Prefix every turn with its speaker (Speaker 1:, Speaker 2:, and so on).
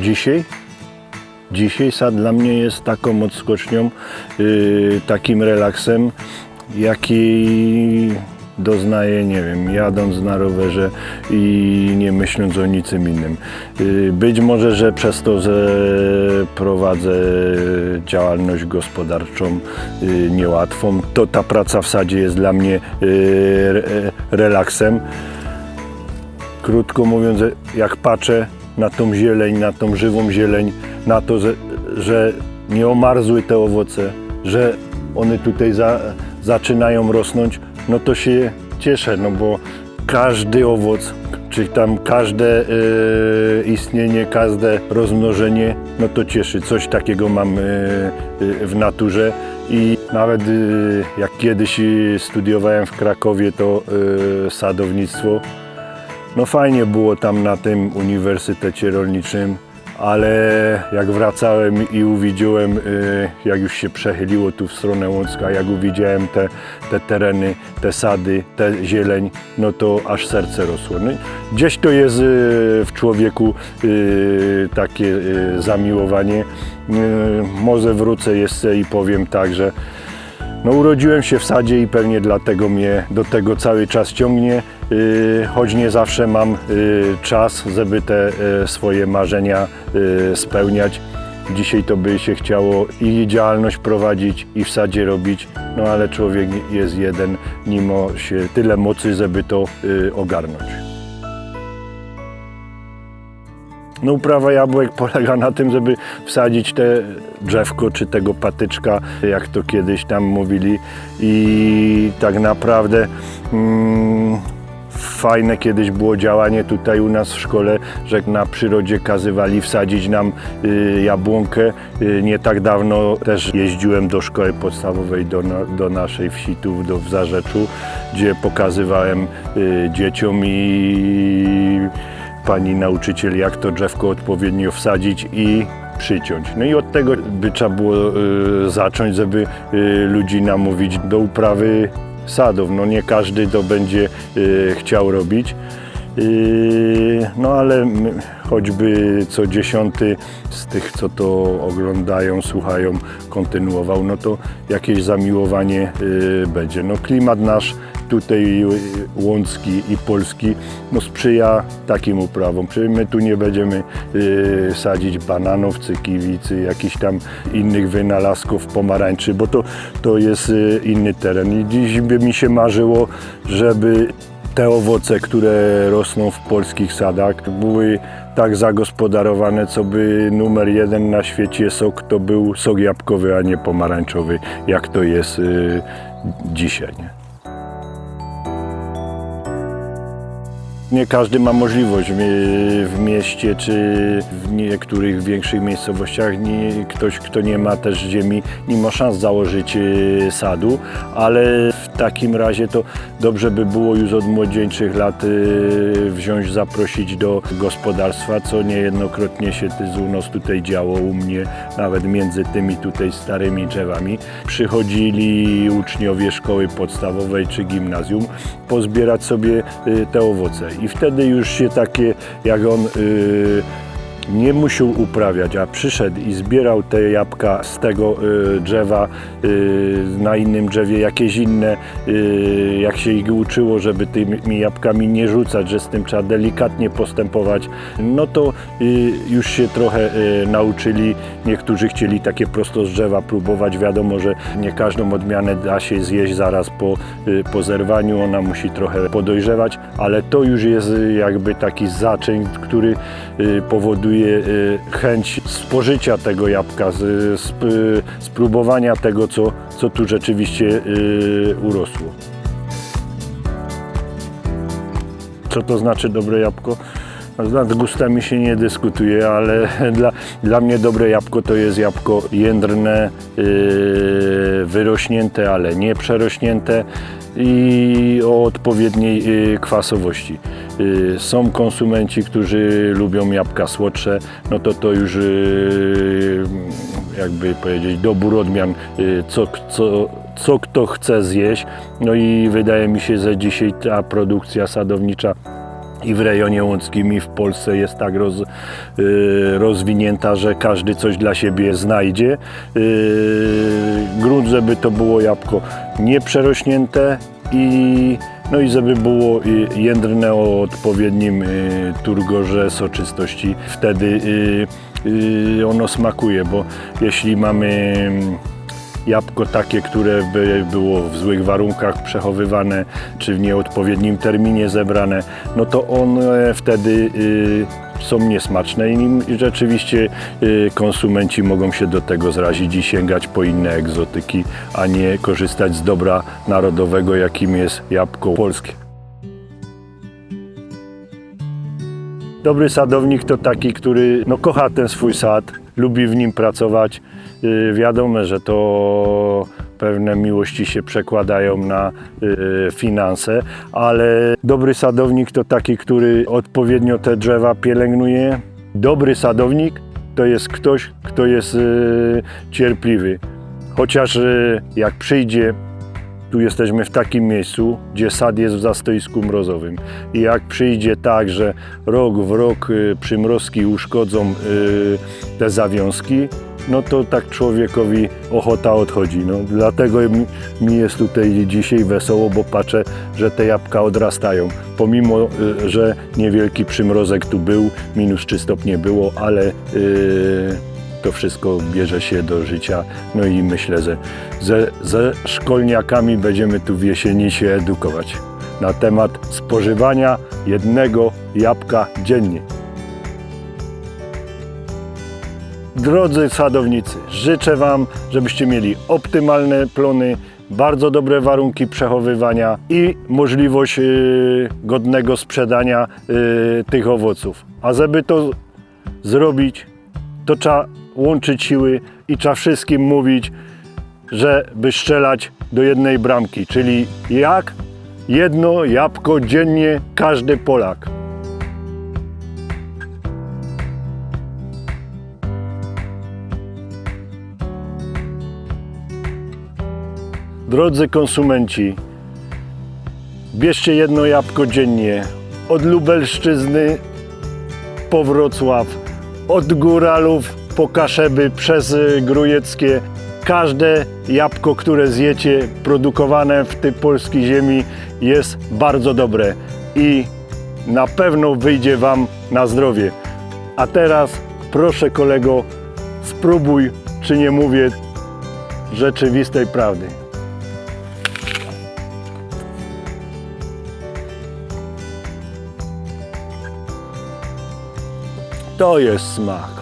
Speaker 1: Dzisiaj? Dzisiaj sad dla mnie jest taką odskocznią, yy, takim relaksem, jaki doznaję, nie wiem, jadąc na rowerze i nie myśląc o niczym innym. Yy, Być może, że przez to, że prowadzę działalność gospodarczą yy, niełatwą, to ta praca w sadzie jest dla mnie yy, re- relaksem. Krótko mówiąc, jak patrzę na tą zieleń, na tą żywą zieleń, na to, że, że nie omarzły te owoce, że one tutaj za, zaczynają rosnąć, no to się cieszę, no bo każdy owoc, czy tam każde e, istnienie, każde rozmnożenie, no to cieszy. Coś takiego mam e, e, w naturze i nawet e, jak kiedyś studiowałem w Krakowie to e, sadownictwo, no fajnie było tam na tym uniwersytecie rolniczym, ale jak wracałem i uwidziałem, y, jak już się przechyliło tu w stronę Łącka, jak uwidziałem te, te tereny, te sady, te zieleń, no to aż serce rosło. No, gdzieś to jest y, w człowieku y, takie zamiłowanie. Może wrócę jeszcze i powiem tak, że no urodziłem się w sadzie i pewnie dlatego mnie do tego cały czas ciągnie, yy, choć nie zawsze mam yy, czas, żeby te yy, swoje marzenia spełniać. Dzisiaj to by się chciało i działalność prowadzić, i w sadzie robić, no ale człowiek jest jeden, mimo się tyle mocy, żeby to ogarnąć. No uprawa jabłek polega na tym, żeby wsadzić te drzewko czy tego patyczka, jak to kiedyś tam mówili i tak naprawdę mm, fajne kiedyś było działanie tutaj u nas w szkole, że na przyrodzie kazywali wsadzić nam y, jabłonkę. Y, nie tak dawno też jeździłem do szkoły podstawowej do, na, do naszej wsi tu do, w Zarzeczu, gdzie pokazywałem y, dzieciom i pani nauczyciel, jak to drzewko odpowiednio wsadzić i przyciąć. No i od tego by trzeba było y, zacząć, żeby y, ludzi namówić do uprawy sadów. No nie każdy to będzie y, chciał robić. Yy, No ale choćby co dziesiąty z tych, co to oglądają, słuchają, kontynuował, no to jakieś zamiłowanie yy, będzie. No klimat nasz tutaj yy, łącki i polski no sprzyja takim uprawom. Czyli my tu nie będziemy yy, sadzić bananów, cykiwicy, jakichś tam innych wynalazków, pomarańczy, bo to, to jest yy, inny teren. I dziś by mi się marzyło, żeby te owoce, które rosną w polskich sadach, były tak zagospodarowane, co by numer jeden na świecie sok to był sok jabłkowy, a nie pomarańczowy, jak to jest y, dzisiaj. Nie? Nie każdy ma możliwość w mie- w mieście czy w niektórych większych miejscowościach. Nie, ktoś, kto nie ma też ziemi, nie ma szans założyć e, sadu, ale w takim razie to dobrze by było już od młodzieńczych lat e, wziąć, zaprosić do gospodarstwa, co niejednokrotnie się u nas tutaj działo u mnie, nawet między tymi tutaj starymi drzewami. Przychodzili uczniowie szkoły podstawowej czy gimnazjum pozbierać sobie y, te owoce. I wtedy już się takie, jak on y, nie musiał uprawiać, a przyszedł i zbierał te jabłka z tego y, drzewa y, na innym drzewie, jakieś inne, y, jak się ich uczyło, żeby tymi jabłkami nie rzucać, że z tym trzeba delikatnie postępować, no to y, już się trochę y, nauczyli. Niektórzy chcieli takie prosto z drzewa próbować. Wiadomo, że nie każdą odmianę da się zjeść zaraz po, y, po zerwaniu, ona musi trochę podojrzewać, ale to już jest y, jakby taki zaczyn, który y, powoduje y, chęć spożycia tego jabłka, sp- spróbowania tego, co, co tu rzeczywiście y, urosło. Co to znaczy dobre jabłko? No, Nad gustami się nie dyskutuje, ale dla, dla mnie dobre jabłko to jest jabłko jędrne, yy, wyrośnięte, ale nie przerośnięte i o odpowiedniej kwasowości. Yy, są konsumenci, którzy lubią jabłka słodsze, no to to już yy, jakby powiedzieć dobór odmian, yy, co, co, co kto chce zjeść. No i wydaje mi się, że dzisiaj ta produkcja sadownicza i w rejonie łódzkim i w Polsce jest tak roz, y, rozwinięta, że każdy coś dla siebie znajdzie. Y, grunt, żeby to było jabłko nieprzerośnięte i no i żeby było jędrne o odpowiednim y, turgorze, soczystości. Wtedy y, y, ono smakuje, bo jeśli mamy jabłko takie, które by było w złych warunkach przechowywane, czy w nieodpowiednim terminie zebrane, no to one wtedy y, są niesmaczne i, rzeczywiście y, konsumenci mogą się do tego zrazić i sięgać po inne egzotyki, a nie korzystać z dobra narodowego, jakim jest jabłko polskie. Dobry sadownik to taki, który no, kocha ten swój sad, lubi w nim pracować. Yy, wiadomo, że to pewne miłości się przekładają na yy, finanse, ale dobry sadownik to taki, który odpowiednio te drzewa pielęgnuje. Dobry sadownik to jest ktoś, kto jest yy, cierpliwy. Chociaż jak przyjdzie tu jesteśmy w takim miejscu, gdzie sad jest w zastoisku mrozowym. I jak przyjdzie tak, że rok w rok y, przymrozki uszkodzą y, te zawiązki, no to tak człowiekowi ochota odchodzi. No, dlatego mi, jest tutaj dzisiaj wesoło, bo patrzę, że te jabłka odrastają. Pomimo, y, że niewielki przymrozek tu był, minus 3 stopnie było, ale y, to wszystko bierze się do życia. No i myślę, że ze, ze szkolniakami będziemy tu w jesieni się edukować na temat spożywania jednego jabłka dziennie. Drodzy sadownicy, życzę Wam, żebyście mieli optymalne plony, bardzo dobre warunki przechowywania i możliwość yy, godnego sprzedania yy, tych owoców. A żeby to zrobić, to trzeba łączyć siły i trzeba wszystkim mówić, żeby strzelać do jednej bramki, czyli jak jedno jabłko dziennie każdy Polak. Drodzy konsumenci, bierzcie jedno jabłko dziennie od Lubelszczyzny po Wrocław, od Góralów po Kaszeby przez Grujeckie. Każde jabłko, które zjecie, produkowane w tej polskiej ziemi jest bardzo dobre i na pewno wyjdzie Wam na zdrowie. A teraz proszę kolego, spróbuj, czy nie mówię rzeczywistej prawdy. To jest smak.